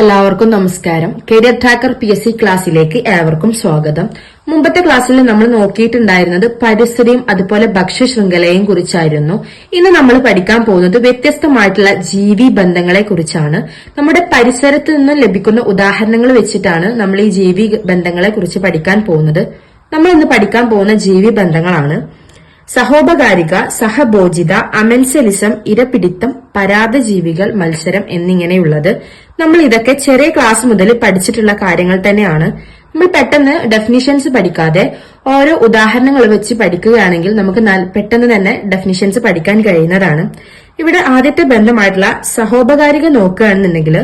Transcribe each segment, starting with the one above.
എല്ലാവർക്കും നമസ്കാരം. Career tracker P S C ക്ലാസ്സിലേക്ക് ഏവർക്കും സ്വാഗതം. മുമ്പത്തെ ക്ലാസ്സിൽ നമ്മൾ നോക്കിയിട്ടുണ്ടായിരുന്നത് പരിസ്ഥിതിയും അതുപോലെ ഭക്ഷ്യശൃംഖലയും കുറിച്ചായിരുന്നു. ഇന്ന് നമ്മൾ പഠിക്കാൻ പോകുന്നത് വ്യത്യസ്തമായിട്ടുള്ള ജീവി ബന്ധങ്ങളെ കുറിച്ചാണ്. നമ്മുടെ പരിസരത്ത് നിന്നും ലഭിക്കുന്ന ഉദാഹരണങ്ങൾ വെച്ചിട്ടാണ് നമ്മൾ ഈ ജീവി ബന്ധങ്ങളെ കുറിച്ച് പഠിക്കാൻ പോകുന്നത്. നമ്മൾ ഇന്ന് പഠിക്കാൻ പോകുന്ന ജീവി ബന്ധങ്ങളാണ്. സഹോപകാരിക സഹഭോജിത അമൻസലിസം ഇരപിടിത്തം പരാതജീവികൾ മത്സരം എന്നിങ്ങനെയുള്ളത് നമ്മൾ ഇതൊക്കെ ചെറിയ ക്ലാസ് മുതൽ പഠിച്ചിട്ടുള്ള കാര്യങ്ങൾ തന്നെയാണ്. നമ്മൾ പെട്ടെന്ന് ഡെഫിനിഷൻസ് പഠിക്കാതെ ഓരോ ഉദാഹരണങ്ങൾ വെച്ച് പഠിക്കുകയാണെങ്കിൽ നമുക്ക് പെട്ടെന്ന് തന്നെ ഡെഫിനിഷൻസ് പഠിക്കാൻ കഴിയുന്നതാണ്. ഇവിടെ ആദ്യത്തെ ബന്ധമായിട്ടുള്ള സഹോപകാരിക നോക്കുകയാണെന്നുണ്ടെങ്കിൽ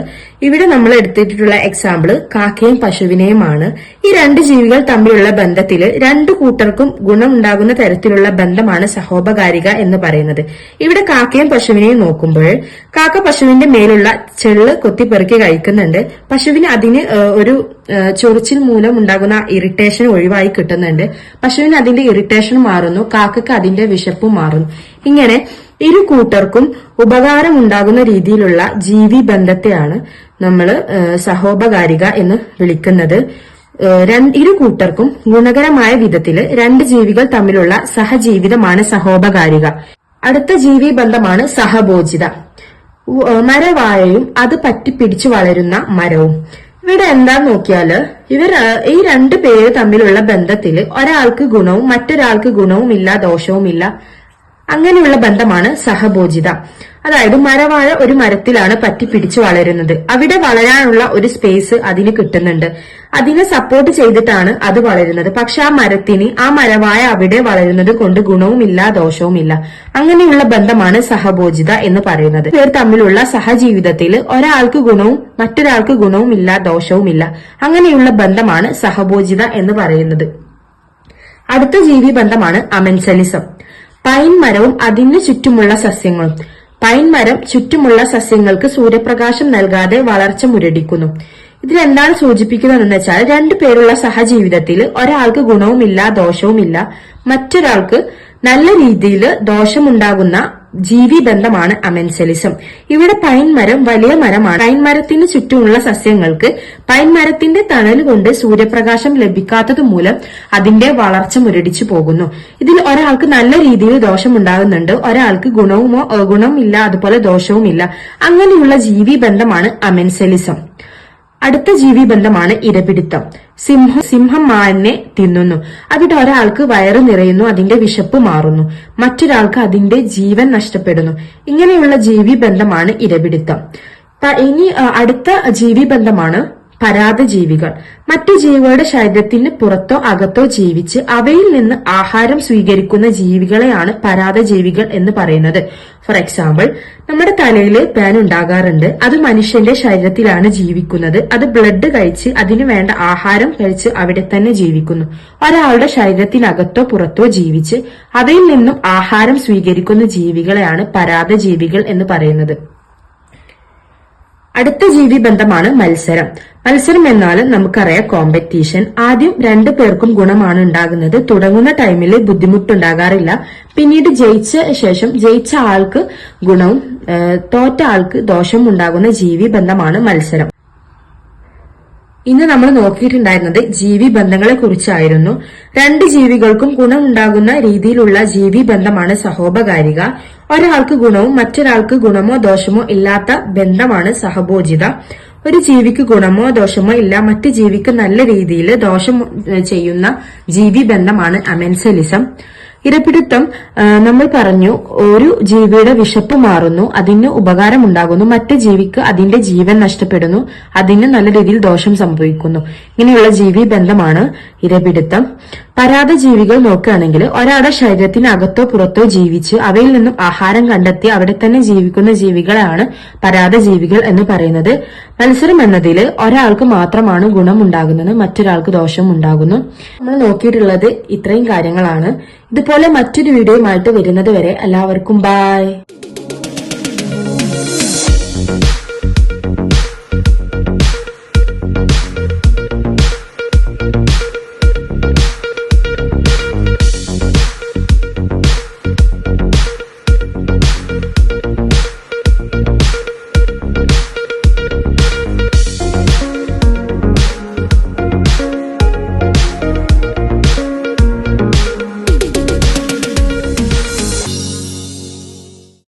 ഇവിടെ നമ്മൾ എടുത്തിട്ടുള്ള എക്സാമ്പിൾ കാക്കയും പശുവിനെയുമാണ്. ഈ രണ്ട് ജീവികൾ തമ്മിലുള്ള ബന്ധത്തിൽ രണ്ടു കൂട്ടർക്കും ഗുണമുണ്ടാകുന്ന തരത്തിലുള്ള ബന്ധമാണ് സഹോപകാരിക എന്ന് പറയുന്നത്. ഇവിടെ കാക്കയും പശുവിനെയും നോക്കുമ്പോൾ കാക്ക പശുവിന്റെ മേലുള്ള ചെള്ള് കൊത്തിപ്പെറുക്കി കഴിക്കുന്നുണ്ട്. പശുവിന് അതിന് ഒരു ചൊറിച്ചിൽ മൂലം ഉണ്ടാകുന്ന ഇറിറ്റേഷൻ ഒഴിവായി കിട്ടുന്നുണ്ട്. പശുവിന് അതിന്റെ ഇറിറ്റേഷൻ മാറുന്നു കാക്കക്ക് അതിന്റെ വിശപ്പും മാറുന്നു. ഇങ്ങനെ ഇരു കൂട്ടർക്കും ഉപകാരം ഉണ്ടാകുന്ന രീതിയിലുള്ള ജീവി ബന്ധത്തെയാണ് നമ്മൾ സഹോപകാരിക എന്ന് വിളിക്കുന്നത്. ഇരു കൂട്ടർക്കും ഗുണകരമായ വിധത്തിൽ രണ്ട് ജീവികൾ തമ്മിലുള്ള സഹജീവിതമാണ് സഹോപകാരിക. അടുത്ത ജീവി ബന്ധമാണ് സഹഭോജിത മരവായയും അത് അത് പറ്റിപ്പിടിച്ചു വളരുന്ന മരവും. ഇവിടെ എന്താന്ന് നോക്കിയാൽ ഇവർ ഈ രണ്ട് പേര് തമ്മിലുള്ള ബന്ധത്തിൽ ഒരാൾക്ക് ഗുണവും മറ്റൊരാൾക്ക് ഗുണവും ഇല്ല ദോഷവും ഇല്ല അങ്ങനെയുള്ള ബന്ധമാണ് സഹഭോജിത. അതായത് മരവാഴ ഒരു മരത്തിലാണ് പറ്റിപ്പിടിച്ച് വളരുന്നത്. അവിടെ വളരാനുള്ള ഒരു സ്പേസ് അതിന് കിട്ടുന്നുണ്ട്. അതിനെ സപ്പോർട്ട് ചെയ്തിട്ടാണ് അത് വളരുന്നത്. പക്ഷെ ആ മരത്തിന് ആ മരവായ അവിടെ വളരുന്നത് കൊണ്ട് ഗുണവുമില്ല ദോഷവുമില്ല. അങ്ങനെയുള്ള ബന്ധമാണ് സഹഭോജിത എന്ന് പറയുന്നത്. പേർ തമ്മിലുള്ള സഹജീവിതത്തിൽ ഒരാൾക്ക് ഗുണവും മറ്റൊരാൾക്ക് ഗുണവുമില്ല ദോഷവുമില്ല. അങ്ങനെയുള്ള ബന്ധമാണ് സഹഭോജിത എന്ന് പറയുന്നത്. അടുത്ത ജീവി ബന്ധമാണ് അമെൻസലിസം. പൈൻ മരവും അതിനു ചുറ്റുമുള്ള സസ്യങ്ങളും. പൈൻ മരം ചുറ്റുമുള്ള സസ്യങ്ങൾക്ക് സൂര്യപ്രകാശം നൽകാതെ വളർച്ച മുരടിക്കുന്നു. ഇതിലെന്താണ് സൂചിപ്പിക്കുന്നതെന്ന് വെച്ചാൽ രണ്ടു പേരുള്ള സഹജീവിതത്തിൽ ഒരാൾക്ക് ഗുണവുമില്ല ദോഷവുമില്ല. മറ്റൊരാൾക്ക് നല്ല രീതിയിൽ ദോഷമുണ്ടാകുന്ന ജീവി ബന്ധമാണ് അമെൻസെലിസം. ഇവിടെ പൈൻ മരം വലിയ മരമാണ്. പൈൻ മരത്തിന് ചുറ്റുമുള്ള സസ്യങ്ങൾക്ക് പൈൻ മരത്തിന്റെ തണൽ കൊണ്ട് സൂര്യപ്രകാശം ലഭിക്കാത്തത് മൂലം അതിന്റെ വളർച്ച മുരടിച്ചു പോകുന്നു. ഇതിൽ ഒരാൾക്ക് നല്ല രീതിയിൽ ദോഷമുണ്ടാകുന്നുണ്ട്. ഒരാൾക്ക് ഗുണവുമോ ഗുണമില്ല അതുപോലെ ദോഷവുമില്ല. അങ്ങനെയുള്ള ജീവി ബന്ധമാണ് അമെൻസലിസം. അടുത്ത ജീവി ബന്ധമാണ് ഇരപിടിത്തം. സിംഹം സിംഹം മാനിനെ തിന്നുന്നു. അവിടെ ഒരാൾക്ക് വയറ് നിറയുന്നു അതിന്റെ വിശപ്പ് മാറുന്നു. മറ്റൊരാൾക്ക് അതിന്റെ ജീവൻ നഷ്ടപ്പെടുന്നു. ഇങ്ങനെയുള്ള ജീവി ബന്ധമാണ് ഇരപിടിത്തം. ഇനി അടുത്ത ജീവി ബന്ധമാണ് പരാതജീവികൾ. മറ്റു ജീവികളുടെ ശരീരത്തിന് പുറത്തോ അകത്തോ ജീവിച്ച് അവയിൽ നിന്ന് ആഹാരം സ്വീകരിക്കുന്ന ജീവികളെയാണ് പരാതജീവികൾ എന്ന് പറയുന്നത്. ഫോർ എക്സാമ്പിൾ നമ്മുടെ തലയിൽ പാൻ ഉണ്ടാകാറുണ്ട്. അത് മനുഷ്യന്റെ ശരീരത്തിലാണ് ജീവിക്കുന്നത്. അത് ബ്ലഡ് കഴിച്ച് അതിനു വേണ്ട ആഹാരം കഴിച്ച് അവിടെ തന്നെ ജീവിക്കുന്നു. ഒരാളുടെ ശരീരത്തിനകത്തോ പുറത്തോ ജീവിച്ച് അവയിൽ നിന്നും ആഹാരം സ്വീകരിക്കുന്ന ജീവികളെയാണ് പരാതജീവികൾ എന്ന് പറയുന്നത്. അടുത്ത ജീവി ബന്ധമാണ് മത്സരം. മത്സരം എന്നാൽ നമുക്കറിയാം കോമ്പറ്റീഷൻ ആദ്യം രണ്ടു പേർക്കും ഗുണമാണ് ഉണ്ടാകുന്നത്. തുടങ്ങുന്ന ടൈമിൽ ബുദ്ധിമുട്ടുണ്ടാകാറില്ല. പിന്നീട് ജയിച്ച ശേഷം ജയിച്ച ആൾക്ക് ഗുണവും തോറ്റ ആൾക്ക് ദോഷവും ഉണ്ടാകുന്ന ജീവി ബന്ധമാണ് മത്സരം. ഇന്ന് നമ്മൾ നോക്കിയിട്ടുണ്ടായിരുന്നത് ജീവി ബന്ധങ്ങളെ കുറിച്ചായിരുന്നു. രണ്ട് ജീവികൾക്കും ഗുണമുണ്ടാകുന്ന രീതിയിലുള്ള ജീവി ബന്ധമാണ് സഹോപകാരിക. ഒരാൾക്ക് ഗുണവും മറ്റൊരാൾക്ക് ഗുണമോ ദോഷമോ ഇല്ലാത്ത ബന്ധമാണ് സഹഭോജിത. ഒരു ജീവിക്ക് ഗുണമോ ദോഷമോ ഇല്ല. മറ്റ് ജീവിക്ക് നല്ല രീതിയിൽ ദോഷം ചെയ്യുന്ന ജീവി ബന്ധമാണ് അമെൻസലിസം. ഇരപിടുത്തം ആ, നമ്മൾ പറഞ്ഞു ഒരു ജീവിയുടെ വിശപ്പ് മാറുന്നു അതിന് ഉപകാരമുണ്ടാകുന്നു മറ്റ് ജീവിക്ക് അതിന്റെ ജീവൻ നഷ്ടപ്പെടുന്നു അതിന് നല്ല രീതിയിൽ ദോഷം സംഭവിക്കുന്നു. ഇങ്ങനെയുള്ള ജീവി ബന്ധമാണ് ഇരപിടുത്തം. പരാത ജീവികൾ നോക്കുകയാണെങ്കിൽ ഒരാളുടെ ശരീരത്തിന് അകത്തോ പുറത്തോ ജീവിച്ച് അവയിൽ നിന്നും ആഹാരം കണ്ടെത്തി അവിടെ തന്നെ ജീവിക്കുന്ന ജീവികളാണ് പരാത ജീവികൾ എന്ന് പറയുന്നത്. മത്സരം എന്നതിൽ ഒരാൾക്ക് മാത്രമാണ് ഗുണം ഉണ്ടാകുന്നത് മറ്റൊരാൾക്ക് ദോഷം ഉണ്ടാകുന്നു നമ്മൾ നോക്കിയിട്ടുള്ളത് ഇത്രയും കാര്യങ്ങളാണ്. ഇതുപോലെ മറ്റൊരു വീഡിയോയുമായിട്ട് വരുന്നത് വരെ എല്ലാവർക്കും ബായ്